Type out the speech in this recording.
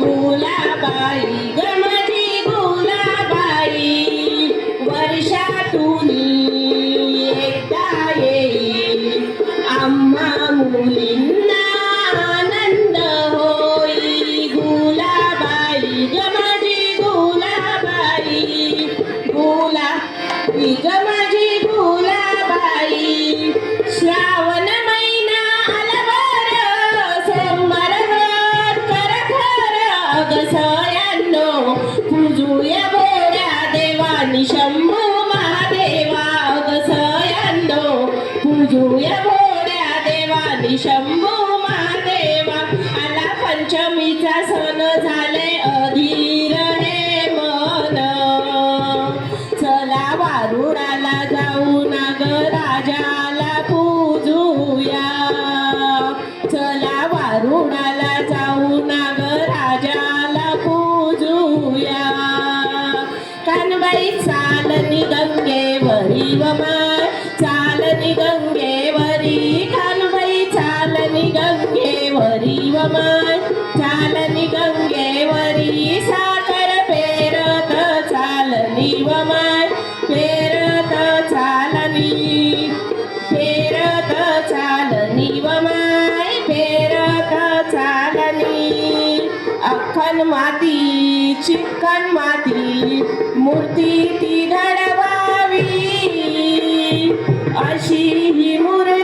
गुलाबाई गमती वर्षातून एकदा येईल. आम्हा मुली बाई गुला ग माझी गुलाबाई श्रावण महिना अलवर बर कर खर अगसयांनो पूजूया बोऱ्या देवानी शंभू महादेवा अगसयांनो पूजूया बोऱ्या देवानी शंभू महादेवा. आला पंचमीचा सण झाले कानबाई चालनी गंगेवरी वमाय चालनी गंगेवरी. कानबाई चालनी गंगेवरी वमाय चालनी गंगेवरी. साखर पेरत चालनी वमाय पेरत चालनी पेरत चालनी वमाय पेरत चालनी अख्खन माती चिक्कन माती मूर्ती ती घडवावी. अशी ही मूर्ती